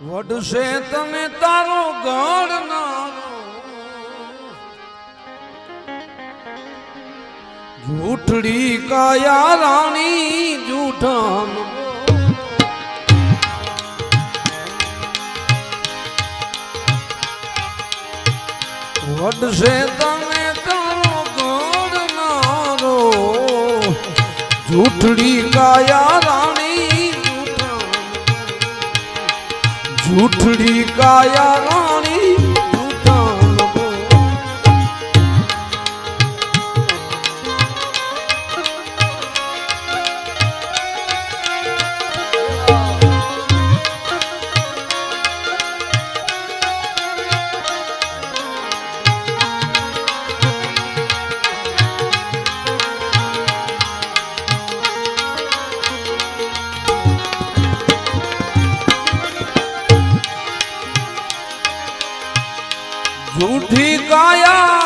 વડશે તમે તારો ગણનારો જૂઠડી કાયા રાણી જૂઠામ. વડશે તમે તારો ગણનારો જૂઠડી કાયા રાણી જૂઠડી કાયા જૂઠી કાયા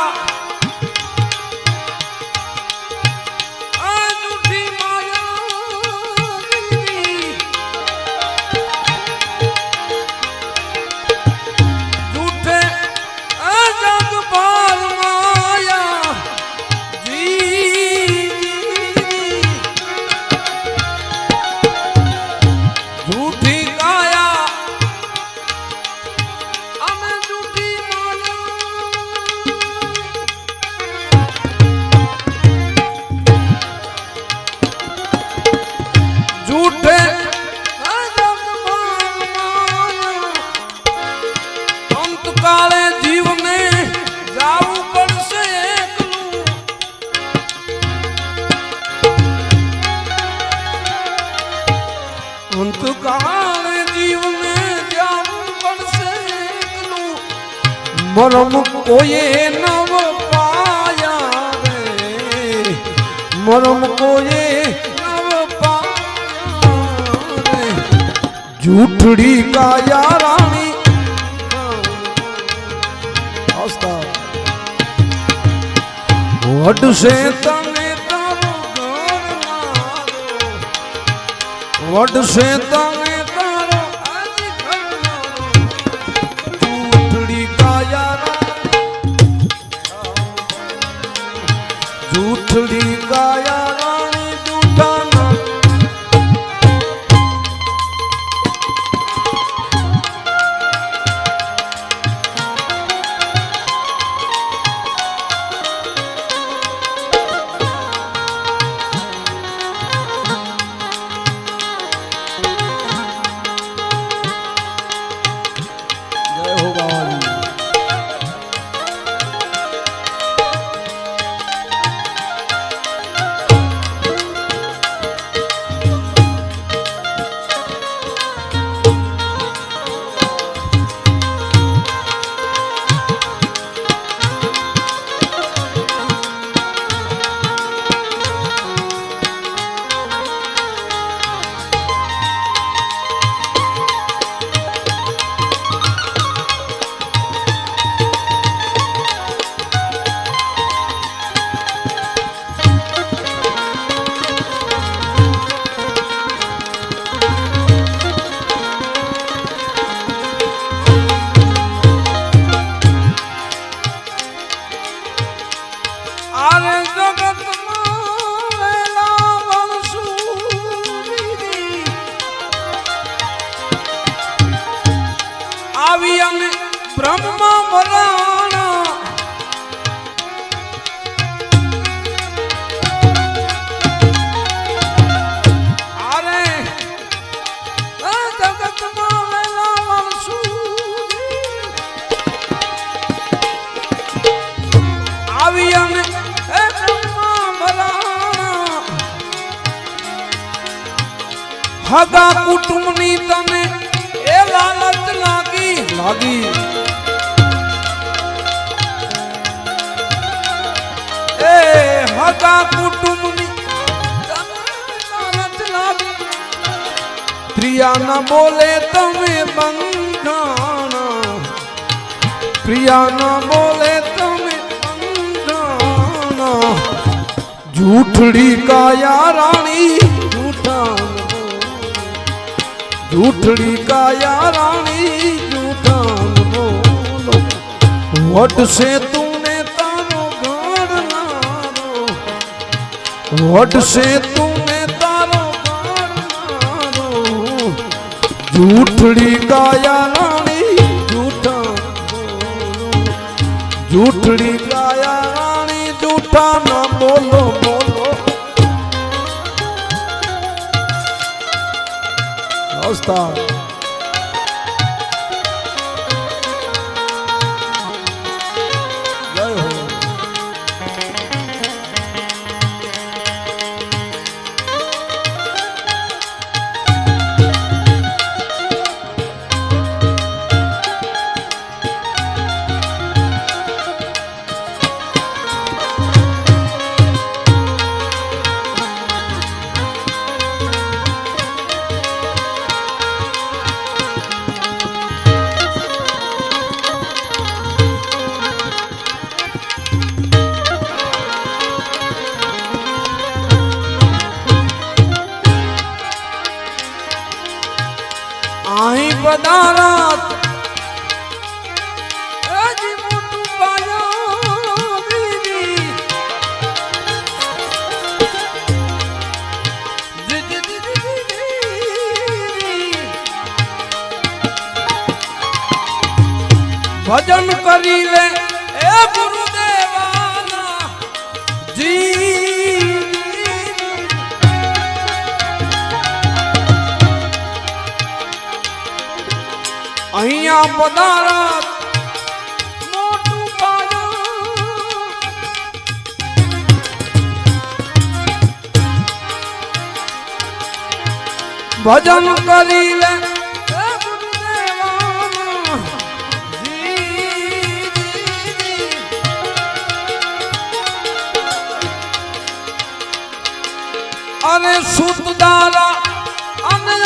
મરમ કોઈએ નવ પાયા રે. મરમ કોઈએ નવ પાયા જૂઠડી કાયા રાણી. હસતા વડશે તમે તારો ઘરનારો વડશે તમે જૂઠડી કાયા હગા કુટુંબની તને એ લાલચ લાગી લાગી એ હગા કુટુંબની તને લાલચ લાગી પ્રિયા ન બોલે તમે બંધાણા પ્રિયા ન બોલે તમે બંધાણા જૂઠડી કાયા રાણી જૂઠા જૂઠડી કાયા રાણી જૂઠાન વટશે તુને તારો ઘરનારો વટશે તુને તારો ઘરનારો જૂઠડી કાયા રાણી જૂઠા જૂઠડી કાયા રાણી જૂઠા ના બોલો Olha os. જી. ભજન કરી લે એ ગુરુદેવાના. જી અહીંયા પધારત મોટું ભજન કરી લે. અને સુતદારા અને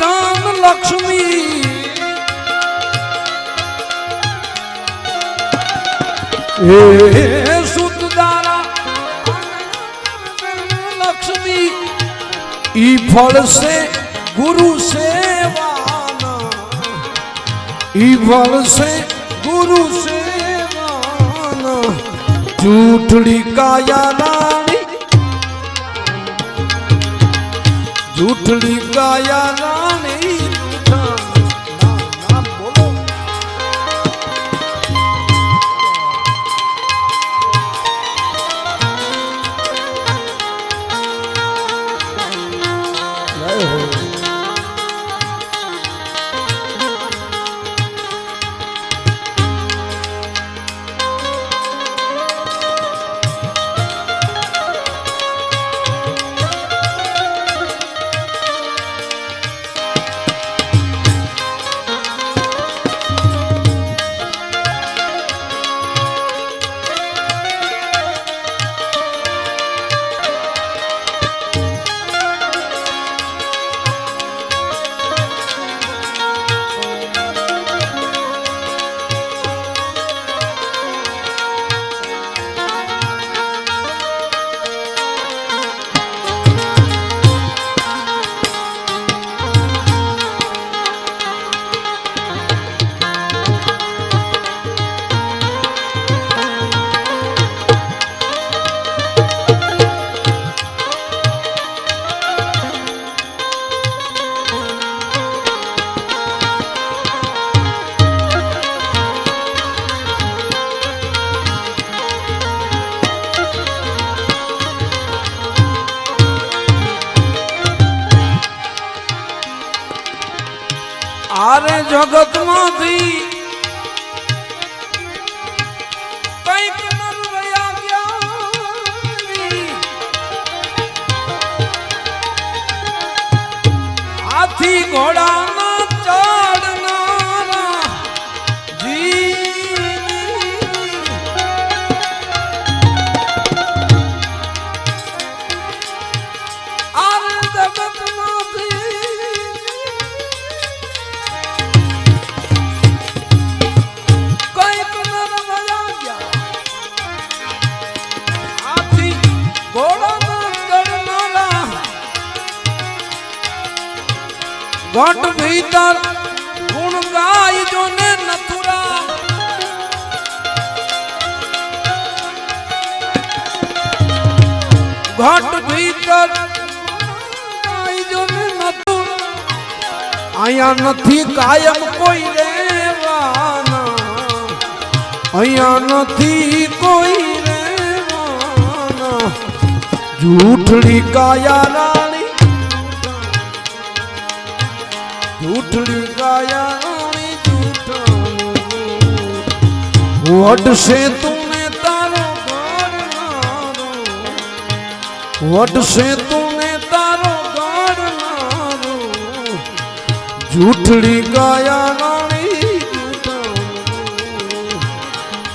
ધામ લક્ષ્મી. હે સુતદારા, લક્ષ્મી, ઈ ફળ છે, ગુરુ સેવાના ઈ ફળ છે, ગુરુ સેવાના જૂઠડી કાયા રાણી, જૂઠડી કાયા રાણી આરે જગતમાંથી કંઈક નર ઘોડાના ચડનારા ઘટ ભીતર ગુણ ગાય જો ને નથુરા ઘટ ભીતર ગાય જો ને નથુરા અહીંયા નથી કાયમ કોઈ રહેવાના અહીંયા નથી કોઈ જૂઠડી કાયા રાણી જૂઠડી કાયા રાણી જૂઠ વડશે તુને તારો વડશે તુને તારો ઘરનારો જૂઠડી કાયા રાણી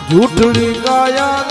જૂઠડી ગાયા